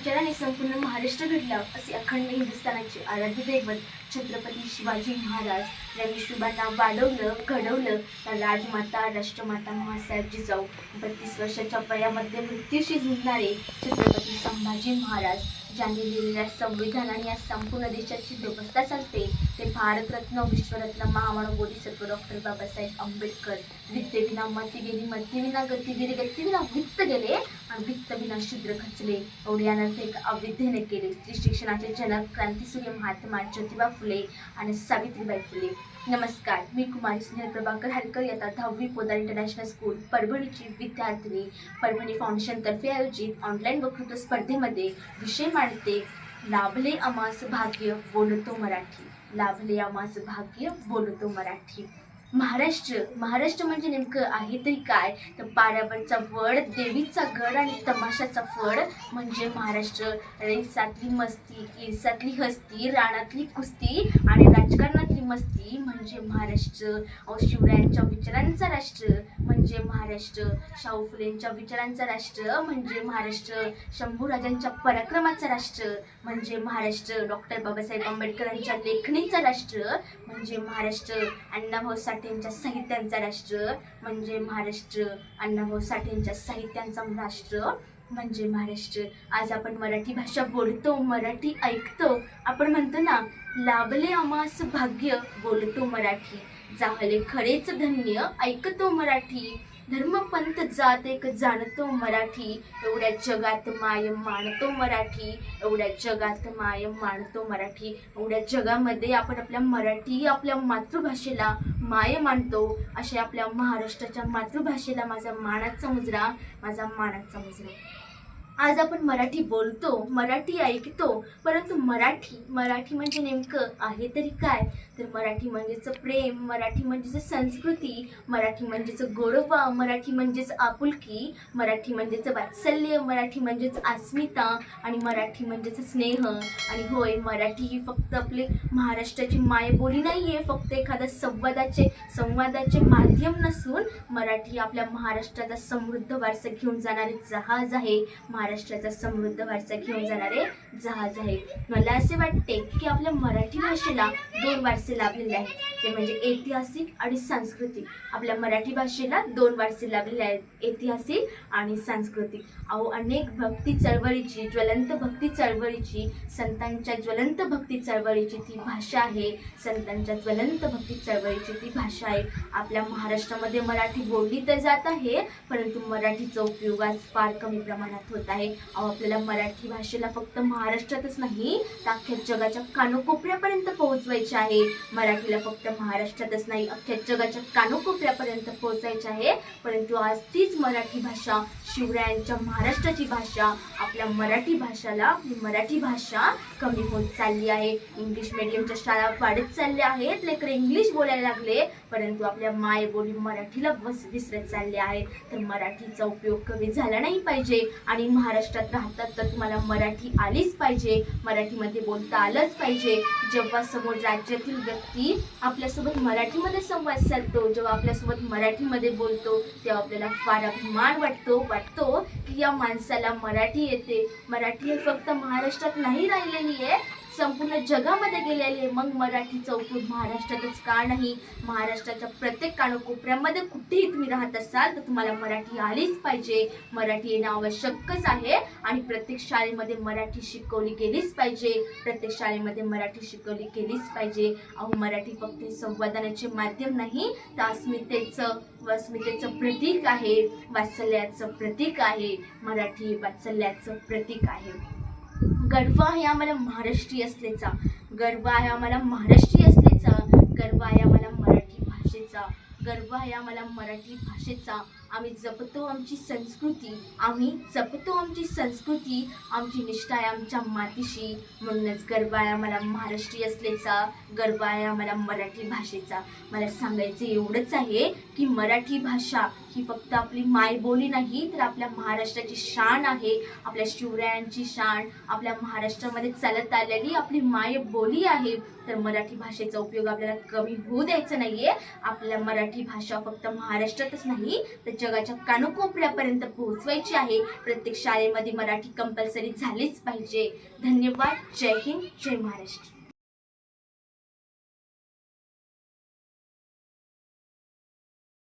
विचाराने संपूर्ण महाराष्ट्र घडला असे अखंड हिंदुस्थानाचे आराध्य दैवत छत्रपती शिवाजी महाराज या शुभांना वाढवलं घडवलं. तर राजमाता राष्ट्रमाता महासाहेब जिजाऊ बत्तीस वर्षाच्या वयामध्ये मृत्यूशी झुंजणारे छत्रपती संभाजी महाराज ज्यांनी लिहिलेल्या संविधानाने या संपूर्ण देशाची व्यवस्था चालते ते भारतरत्न विश्वरत्न महामानव बोधिसत्व डॉक्टर बाबासाहेब आंबेडकर. विद्येविना मती गेली मतीविना गती गेली गतीविना वित्त गेले आणि वित्तविना शूद्र खचले. एवढे अनर्थ एक अविद्येने केले. स्त्री शिक्षणाचे जनक क्रांतीसूर्य महात्मा ज्योतिबा फुले आणि सावित्रीबाई फुले. नमस्कार मी कुमारी स्नेहल प्रभाकर हरकर येता दहावी पोदार इंटरनॅशनल स्कूल परभणीची विद्यार्थिनी. परभणी फाउंडेशनतर्फे आयोजित ऑनलाईन वक्तृत्व स्पर्धेमध्ये विषय मांडते लाभले अमास भाग्य बोलतो मराठी. लाभले आम्हास भाग्य बोलतो मराठी. महाराष्ट्र. महाराष्ट्र म्हणजे नेमकं आहे तरी काय? तर पाऱ्यावरचा वड देवीचा गड आणि तमाशाचा फड म्हणजे महाराष्ट्र. रेसातली मस्ती केसातली हस्ती रानातली कुस्ती आणि राजकारणातली मस्ती म्हणजे महाराष्ट्र. शिवरायांच्या विचारांचा राष्ट्र म्हणजे महाराष्ट्र. शाहू फुलेंच्या विचारांचा राष्ट्र म्हणजे महाराष्ट्र. शंभूराजांच्या पराक्रमाचा राष्ट्र म्हणजे महाराष्ट्र. डॉक्टर बाबासाहेब आंबेडकरांच्या लेखणीचा राष्ट्र म्हणजे महाराष्ट्र. अण्णाभाऊ साठेंच्या साहित्यांचा राष्ट्र म्हणजे महाराष्ट्र अण्णाभाऊ साठेंच्या साहित्यांचा राष्ट्र म्हणजे महाराष्ट्र. आज आपण मराठी भाषा बोलतो मराठी ऐकतो. आपण म्हणतो ना लाभले आमास भाग्य बोलतो मराठी. जाहले खरेच धन्य ऐकतो मराठी. धर्मपंथ जात एक जाणतो मराठी. एवढ्या जगात माय मानतो मराठी. एवढ्या जगात माय मानतो मराठी. एवढ्या जगामध्ये आपण आपल्या मराठी आपल्या मातृभाषेला माय मानतो. अशा आपल्या महाराष्ट्राच्या मातृभाषेला माझा मानाचा मुजरा माझा मानाचा मुजरा. आज आपण मराठी बोलतो मराठी ऐकतो परंतु मराठी मराठी म्हणजे नेमकं आहे तरी काय? तर मराठी म्हणजेच प्रेम मराठी म्हणजेच संस्कृती मराठी म्हणजेच गोडवा मराठी म्हणजेच आपुलकी मराठी म्हणजेच वात्सल्य मराठी म्हणजेच अस्मिता आणि मराठी म्हणजेच स्नेह. आणि होय मराठी ही फक्त आपली महाराष्ट्राची मायबोली नाही आहे फक्त एखाद्या संवादाचे संवादाचे माध्यम नसून मराठी आपल्या महाराष्ट्राचा समृद्ध वारसा घेऊन जाणारे जहाज आहे. महाराष्ट्राचा समृद्ध वारसा घेऊन जाणारे जहाज आहे मला असे वाटते की आपल्या मराठी भाषेला दोन वारसे लाभलेले आहेत. ते म्हणजे ऐतिहासिक आणि सांस्कृतिक. आपल्या मराठी भाषेला दोन वारसे लाभलेले आहेत. ऐतिहासिक आणि सांस्कृतिक. अहो अनेक भक्ती चळवळीची ज्वलंत भक्ती चळवळीची संतांच्या ज्वलंत भक्ती चळवळीची ती भाषा आहे. संतांच्या ज्वलंत भक्ती चळवळीची ती भाषा आहे. आपल्या महाराष्ट्रामध्ये मराठी बोलली तर जात आहे परंतु मराठीचा उपयोग आज फार कमी प्रमाणात होत आहे. अहो आपल्याला मराठी भाषेला फक्त महाराष्ट्रातच नाही तर अख्ख्या जगाच्या कानोकोपऱ्यापर्यंत पोहोचवायचे आहे. मराठीला फक्त महाराष्ट्रातच नाही अख्ख्या जगाच्या कानोकोपऱ्यापर्यंत पोहोचायचे आहे. परंतु आज तीच मराठी भाषा शिवरायांच्या महाराष्ट्राची भाषा आपल्या मराठी भाषाला मराठी भाषा कमी होत चालली आहे. इंग्लिश मिडियमच्या शाळा वाढत चालल्या आहेत लेकर इंग्लिश बोलायला लागले परंतु आपल्या मायबोली मराठीला बस विसरत चालले आहे तर मराठीचा उपयोग कमी झाला नाही पाहिजे आणि महाराष्ट्रात राहतात तर तुम्हाला मराठी आलीच पाहिजे. मराठीमध्ये बोलता आलंच पाहिजे. जेव्हा समोर राज्यातील व्यक्ती आपल्यासोबत मराठीमध्ये संवाद साधतो जेव्हा आपल्यासोबत मराठीमध्ये बोलतो तेव्हा आपल्याला फार अभिमान वाटतो वाटतो की या माणसाला मराठी येते. मराठी हे फक्त महाराष्ट्रात नाही राहिलेली आहे संपूर्ण जगामध्ये गेलेली आहे. मग मराठी उपयोग महाराष्ट्रातच का नाही? महाराष्ट्राच्या प्रत्येक कानकोपऱ्यामध्ये कुठेही तुम्ही राहत असाल तर तुम्हाला मराठी आलीच पाहिजे. मराठी येणं आवश्यकच आहे आणि प्रत्येक शाळेमध्ये मराठी शिकवली गेलीच पाहिजे. प्रत्येक शाळेमध्ये मराठी शिकवली गेलीच पाहिजे. अहो मराठी फक्त संवादनाचे संवादानाचे माध्यम नाही तर अस्मितेचं अस्मितेचं प्रतीक आहे. वात्सल्याचं प्रतीक आहे. मराठी वात्सल्याचं प्रतीक आहे. गर्व आहे आम्हाला महाराष्ट्रीय असल्याचा. गर्व आहे आम्हाला महाराष्ट्रीय असल्याचा. गर्व आहे आम्हाला मराठी भाषेचा. गर्व आहे आम्हाला मराठी भाषेचा. आम्ही जपतो आमची संस्कृती आम्ही जपतो आमची संस्कृती आमची निष्ठा आहे आमच्या मातीशी. म्हणूनच गर्व आहे आम्हाला महाराष्ट्रीय असल्याचा गर्व आहे आम्हाला मराठी भाषेचा. मला सांगायचं एवढंच आहे की मराठी भाषा ही फक्त आपली मायबोली नाही तर आपल्या महाराष्ट्राची शान आहे. आपल्या शिवरायांची शान आपल्या महाराष्ट्रामध्ये चालत आलेली आपली मायबोली आहे. तर मराठी भाषेचा उपयोग आपल्याला कमी होऊ द्यायचा नाहीये. आपल्या मराठी भाषा फक्त महाराष्ट्रातच नाही तर जगाच्या कानोकोपऱ्यापर्यंत पोहोचवायची आहे. प्रत्येक शाळेमध्ये मराठी कंपल्सरी झालीच पाहिजे. धन्यवाद. जय हिंद. जय महाराष्ट्र.